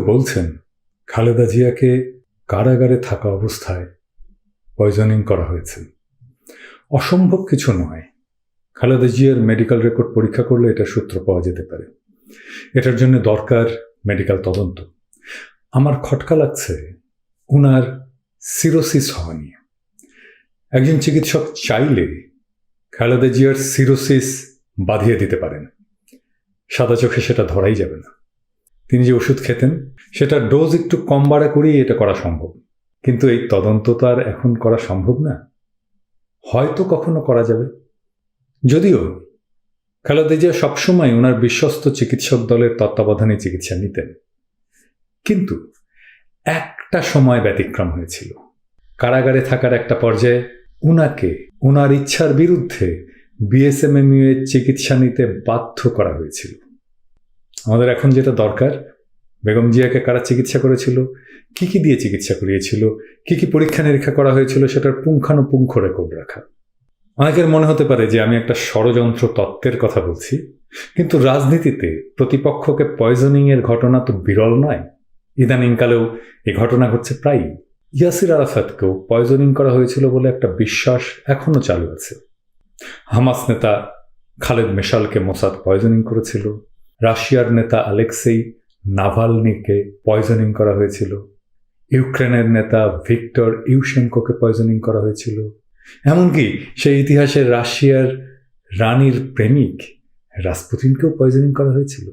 বলছেন, খালেদা জিয়াকে কারাগারে থাকা অবস্থায় পয়জনিং করা হয়েছে। অসম্ভব কিছু নয়। খালেদা জিয়ার মেডিকেল রেকর্ড পরীক্ষা করলে এটা সূত্র পাওয়া যেতে পারে। এটার জন্য দরকার মেডিকেল তদন্ত। আমার খটকা লাগছে উনার সিরোসিস হওয়া নিয়ে। একজন চিকিৎসক চাইলে খালেদা জিয়ার সিরোসিস বাঁধিয়ে দিতে পারেন। সাদা চোখে সেটা ধরাই যাবে না। তিনি যে ওষুধ খেতেন সেটার ডোজ একটু কম বাড়া করেই এটা করা সম্ভব। কিন্তু এই তদন্ত তো আর এখন করা সম্ভব না। হয়তো কখনো করা যাবে। যদিও খালেদা সবসময় ওনার বিশ্বস্ত চিকিৎসক দলের তত্ত্বাবধানে চিকিৎসা নিতেন। কিন্তু একটা সময় ব্যতিক্রম হয়েছিল। কারাগারে থাকার একটা পর্যায়ে উনাকে ওনার ইচ্ছার বিরুদ্ধে বিএসএমএমইউ এর চিকিৎসা নিতে বাধ্য করা হয়েছিল। আমাদের এখন যেটা দরকার, বেগম জিয়াকে কারা চিকিৎসা করেছিল, কি কি দিয়ে চিকিৎসা করিয়েছিল, কি কি পরীক্ষা নিরীক্ষা করা হয়েছিল সেটার পুঙ্খানুপুঙ্খ রেকর্ড রাখা। অনেকের মনে হতে পারে যে আমি একটা ষড়যন্ত্র তত্ত্বের কথা বলছি, কিন্তু রাজনীতিতে প্রতিপক্ষকে পয়জনিং এর ঘটনা তো বিরল নয়। ইদানিংকালেও এ ঘটনা ঘটছে প্রায়ই। ইয়াসির আরাফাতকেও পয়জনিং করা হয়েছিল বলে একটা বিশ্বাস এখনও চালু আছে। হামাস নেতা খালেদ মেশালকে মোসাদ পয়জনিং করেছিল রাশিয়ার নেতা আলেক্সেই নাভালনিকে পয়জনিং করা হয়েছিল। ইউক্রেনের নেতা ভিক্টর ইউশেঙ্কোকে পয়জনিং করা হয়েছিল। এমনকি সেই ইতিহাসে রাশিয়ার রানীর প্রেমিক রাসপুতিনকেও পয়জনিং করা হয়েছিল।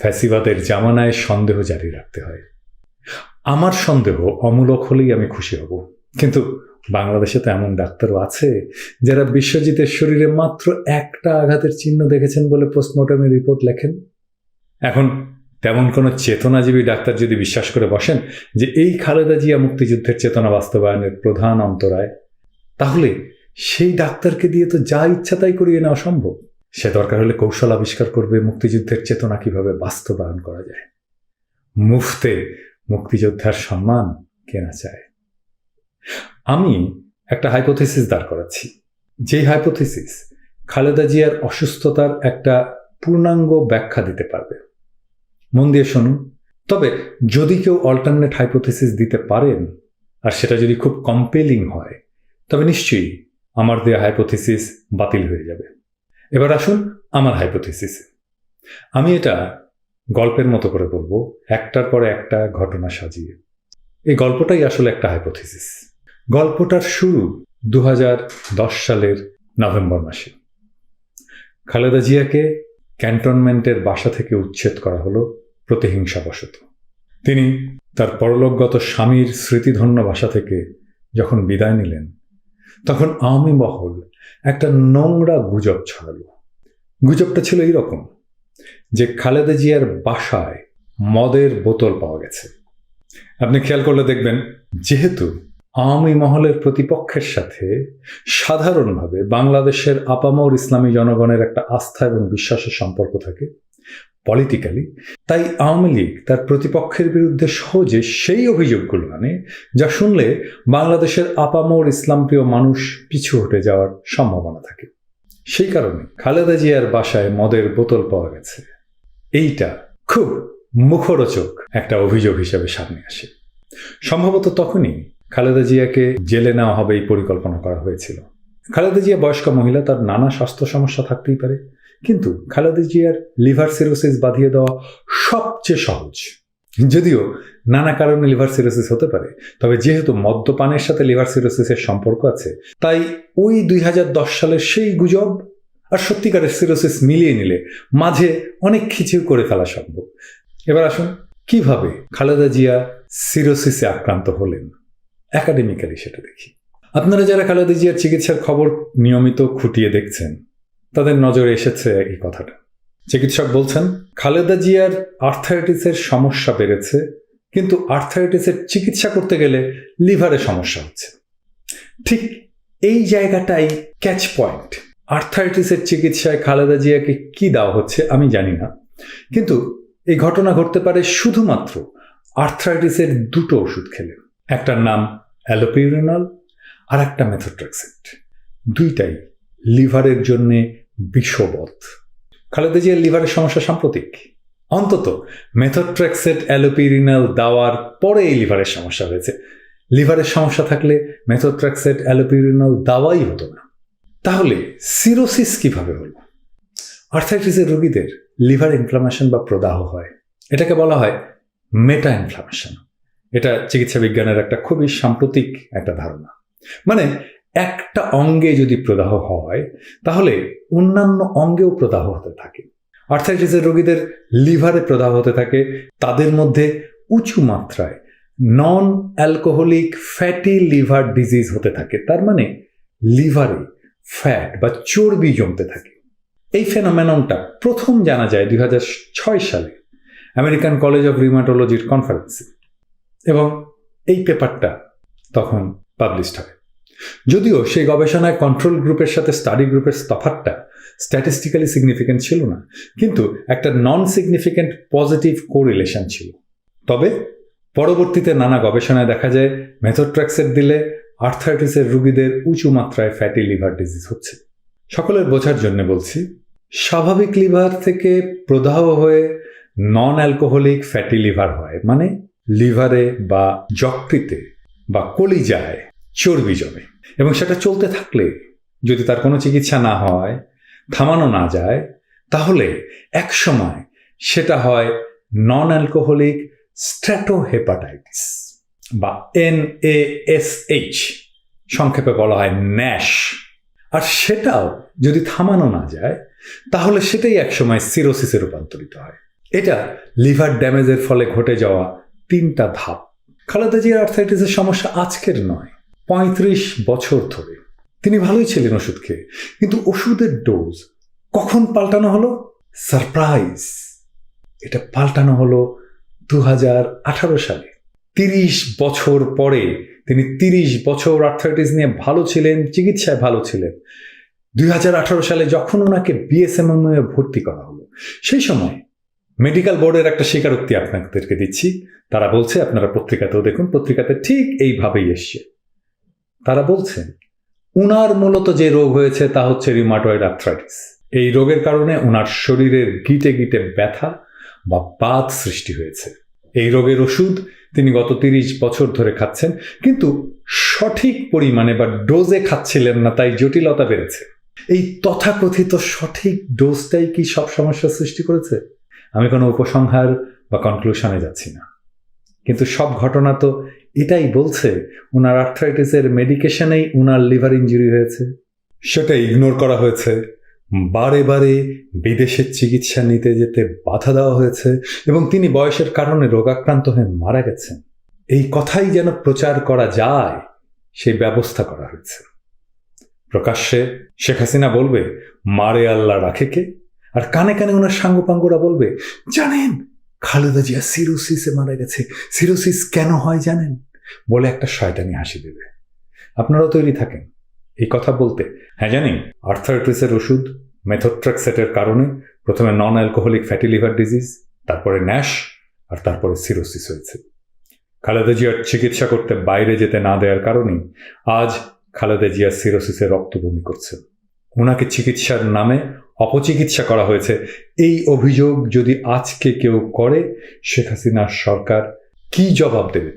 ফ্যাসিবাদের জামানায় সন্দেহ জারি রাখতে হয়। আমার সন্দেহ অমূলক হলেই আমি খুশি হব। কিন্তু বাংলাদেশে তো এমন ডাক্তারও আছে যারা বিশ্বজিতের শরীরে মাত্র একটা আঘাতের চিহ্ন দেখেছেন বলে পোস্টমর্টমের রিপোর্ট লেখেন। এখন তেমন কোনো চেতনাজীবী ডাক্তার যদি বিশ্বাস করে বসেন যে এই খালেদা জিয়া মুক্তিযুদ্ধের চেতনা বাস্তবায়নের প্রধান অন্তরায়, তাহলে সেই ডাক্তারকে দিয়ে তো যা ইচ্ছা তাই করিয়ে নেওয়া সম্ভব। সে দরকার হলে কৌশল আবিষ্কার করবে, মুক্তিযুদ্ধের চেতনা কীভাবে বাস্তবায়ন করা যায়। মুফতে মুক্তিযোদ্ধার সম্মান কেনা চায়। আমি একটা হাইপোথিসিস দাঁড় করাচ্ছি। যেই হাইপোথিসিস খালেদা জিয়ার অসুস্থতার একটা পূর্ণাঙ্গ ব্যাখ্যা দিতে পারবে। মন দিয়ে শুনুন। তবে যদি কেউ অল্টারনেট হাইপোথিসিস দিতে পারেন, আর সেটা যদি খুব কম্পেলিং হয়, তবে নিশ্চয়ই আমার দেয়া হাইপোথিসিস বাতিল হয়ে যাবে। এবার আসুন আমার হাইপোথিসিস আমি এটা গল্পের মতো করে বলব, একটার পরে একটা ঘটনা সাজিয়ে। এই গল্পটাই আসলে একটা হাইপোথিসিস গল্পটার শুরু দু হাজার দশ সালের নভেম্বর মাসে। খালেদা জিয়াকে ক্যান্টনমেন্টের বাসা থেকে উচ্ছেদ করা হলো প্রতিহিংসাবশত। তিনি তার পরলোকগত স্বামীর স্মৃতিধন্য বাসা থেকে যখন বিদায় নিলেন, তখন আওয়ামী মহল একটা নোংরা গুজব ছড়ালো। গুজবটা ছিল এইরকম যে খালেদা জিয়ার বাসায় মদের বোতল পাওয়া গেছে। আপনি খেয়াল করলে দেখবেন, যেহেতু আওয়ামী মহলের প্রতিপক্ষের সাথে সাধারণভাবে বাংলাদেশের আপামর ইসলামী জনগণের একটা আস্থা এবং বিশ্বাসের সম্পর্ক থাকে পলিটিক্যালি তাই আওয়ামী লীগ তার প্রতিপক্ষের বিরুদ্ধে সহজে সেই অভিযোগগুলো আনে, যা শুনলে বাংলাদেশের আপামর ইসলামপ্রিয় মানুষ পিছু হটে যাওয়ার সম্ভাবনা থাকে। সেই কারণে খালেদা জিয়ার বাসায় মদের বোতল পাওয়া গেছে। এইটা খুব মুখরোচক একটা অভিযোগ হিসেবে সামনে আসে। সম্ভবত তখনই খালেদা জিয়াকে জেলে নেওয়া হবে এই পরিকল্পনা করা হয়েছিল। খালেদা জিয়া বয়স্ক মহিলা, তার নানা স্বাস্থ্য সমস্যা থাকতেই পারে। কিন্তু খালেদা জিয়ার লিভার সিরোসিস বাঁধিয়ে দেওয়া সবচেয়ে সহজ। যদিও নানা কারণে লিভার সিরোসিস হতে পারে, তবে যেহেতু মদ্যপানের সাথে লিভার সিরোসিসের সম্পর্ক আছে, তাই ওই দুই সালের সেই গুজব আর সত্যিকারের সিরোসিস মিলিয়ে নিলে মাঝে অনেক কিছু করে ফেলা সম্ভব। এবার আসুন, কীভাবে খালেদা জিয়া সিরোসিসে আক্রান্ত হলেন? একাডেমিক্যালি সেটা দেখি। আপনারা যারা খালেদা জিয়ার চিকিৎসার খবর নিয়মিত খুঁটিয়ে দেখছেন, তাদের নজরে এসেছে এই কথাটা। চিকিৎসক বলছেন খালেদা জিয়ার আর্থারাইটিসের সমস্যা বেড়েছে, কিন্তু আর্থারাইটিসের চিকিৎসা করতে গেলে লিভারে সমস্যা হচ্ছে। ঠিক এই জায়গাটাই ক্যাচ পয়েন্ট আর্থারাইটিসের চিকিৎসায় খালেদা জিয়াকে কি দেওয়া হচ্ছে আমি জানি না, কিন্তু এই ঘটনা ঘটতে পারে শুধুমাত্র আর্থ্রাইটিসের দুটো ওষুধ খেলে। একটার নাম অ্যালোপিউরিনল আর একটা মেথোট্রেক্সেট দুইটাই লিভারের জন্যে বিষবধ খালেদা জিয়ার লিভারের সমস্যা সাম্প্রতিক। অন্তত মেথোট্রেক্সেট অ্যালোপিরিনাল দেওয়ার পরে এই লিভারের সমস্যা হয়েছে। লিভারের সমস্যা থাকলে মেথোট্রেক্সেট অ্যালোপিরিনাল দেওয়াই হতো না। তাহলে সিরোসিস কীভাবে হলো? আর্থাইটিসের রোগীদের লিভার ইনফ্লামেশন বা প্রদাহ হয়। এটাকে বলা হয় মেটা ইনফ্লামেশন। এটা চিকিৎসা বিজ্ঞানের একটা খুবই সাম্প্রতিক একটা ধারণা। মানে একটা অঙ্গে যদি প্রদাহ হয়, তাহলে অন্যান্য অঙ্গেও প্রদাহ হতে থাকে। আর্থাইটিসের রোগীদের লিভারে প্রদাহ হতে থাকে, তাদের মধ্যে উঁচু মাত্রায় non alcoholic fatty liver disease হতে থাকে। তার মানে লিভারে ফ্যাট বা চর্বি জমতে থাকে। এই ফেনোমেননটা প্রথম জানা যায় দুই হাজার ছয় সালে আমেরিকান কলেজ অফ রিমাটোলজির কনফারেন্সে এবং এই পেপারটা তখন পাবলিশড হয় যদিও সেই গবেষণায় কন্ট্রোল গ্রুপের সাথে স্টাডি গ্রুপের তফাতটা স্ট্যাটিস্টিক্যালি সিগনিফিকেন্ট ছিল না, কিন্তু একটা নন সিগনিফিকেন্ট পজিটিভ কোরিলেশন ছিল। তবে পরবর্তীতে নানা গবেষণায় দেখা যায় মেথোট্রাক্সের দিলে আর্থাইটিসের রুগীদের উঁচু মাত্রায় ফ্যাটি লিভার ডিজিজ হচ্ছে। সকলের বোঝার জন্য বলছি, স্বাভাবিক লিভার থেকে প্রদাহ হয়ে নন অ্যালকোহলিক ফ্যাটি লিভার হয় মানে লিভারে বা যকৃতে বা কলিজায় চর্বি জমে। এবং সেটা চলতে থাকলে যদি তার কোনো চিকিৎসা না হয়, থামানো না যায়, তাহলে এক সময় সেটা হয় নন অ্যালকোহলিক স্ট্র্যাটোহেপাটাইটিস বা এন এইচ সংক্ষেপে বলা হয় ন্যাশ আর সেটাও যদি থামানো না যায়, তাহলে সেটাই একসময় সিরোসিসে রূপান্তরিত হয়। এটা লিভার ড্যামেজের ফলে ঘটে যাওয়া তিনটা ধাপ। খালেদা জিয়ার আর্থাইটিসের সমস্যা আজকের নয়, পঁয়ত্রিশ বছর ধরে। তিনি ভালোই ছিলেন ওষুধ খেয়ে কিন্তু ওষুধের ডোজ কখন পাল্টানো হলো? সারপ্রাইজ এটা পাল্টানো হলো দু হাজার আঠারো সালে। তিরিশ বছর পরে তিনি তিরিশ বছর আর্থাইটিস নিয়ে ভালো ছিলেন, চিকিৎসায় ভালো ছিলেন। দুই হাজার আঠারো সালে যখন ওনাকে বিএসএমএম ভর্তি করা হলো, সেই সময় মেডিকেল বোর্ডের একটা স্বীকারোক্তি আপনাদেরকে দিচ্ছি। তারা বলছে, আপনারা পত্রিকাতেও দেখুন, পত্রিকাতে ঠিক এইভাবেই এসছে। তারা বলছেন উনার মূলত যে রোগ হয়েছে তা হচ্ছে রিমাটয়েড আর্থ্রাইটিস এই রোগের কারণে ওনার শরীরের গিটে গিটে ব্যথা বা বাত সৃষ্টি হয়েছে। এই রোগের ওষুধ তিনি গত তিরিশ বছর ধরে খাচ্ছেন, কিন্তু সঠিক পরিমাণে বা ডোজে খাচ্ছিলেন না, তাই জটিলতা বেড়েছে। এই তথাকথিত সঠিক ডোজটাই কি সব সমস্যার সৃষ্টি করেছে? আমি কোনো উপসংহার বা কনক্লুশনে যাচ্ছি না। কিন্তু সব ঘটনা তো এটাই বলছে ওনার আর্থ্রাইটিসের মেডিকেশনেই ওনার লিভার ইঞ্জুরি হয়েছে। সেটা ইগনোর করা হয়েছে। বারে বারে বিদেশের চিকিৎসা নিতে যেতে বাধা দেওয়া হয়েছে এবং তিনি বয়সের কারণে রোগাক্রান্ত হয়ে মারা গেছেন। এই কথাই যেন প্রচার করা যায়, সেই ব্যবস্থা করা হয়েছে। প্রকাশ্যে শেখ হাসিনা বলবে, মারে আল্লাহ রাখে কে? আর কানে কানে ওনার সাঙ্গপাঙ্গরা বলবে, জানেন, খালেদা জিয়া সিরোসিসে মারা গেছে। সিরোসিস কেন হয় জানেন? বলে একটা শয়তানি হাসি দেবে। আপনারাও তৈরি থাকেন। এই কথা বলতে। হ্যাঁ জানি আর্থারাইটিসের ওষুধ মেথোট্রাক্সেটের কারণে প্রথমে non alcoholic fatty liver disease তারপরে ন্যাশ আর তারপরে সিরোসিস হয়েছে। খালেদা জিয়ার চিকিৎসা করতে বাইরে যেতে না দেওয়ার কারণেই আজ খালেদা জিয়া সিরোসিসে রক্তভূমি করছে। ওনাকে চিকিৎসার নামে অপচিকিৎসা করা হয়েছে। এই অভিযোগ যদি আজকে কেউ করে, শেখ হাসিনার সরকার কি জবাব দেবে?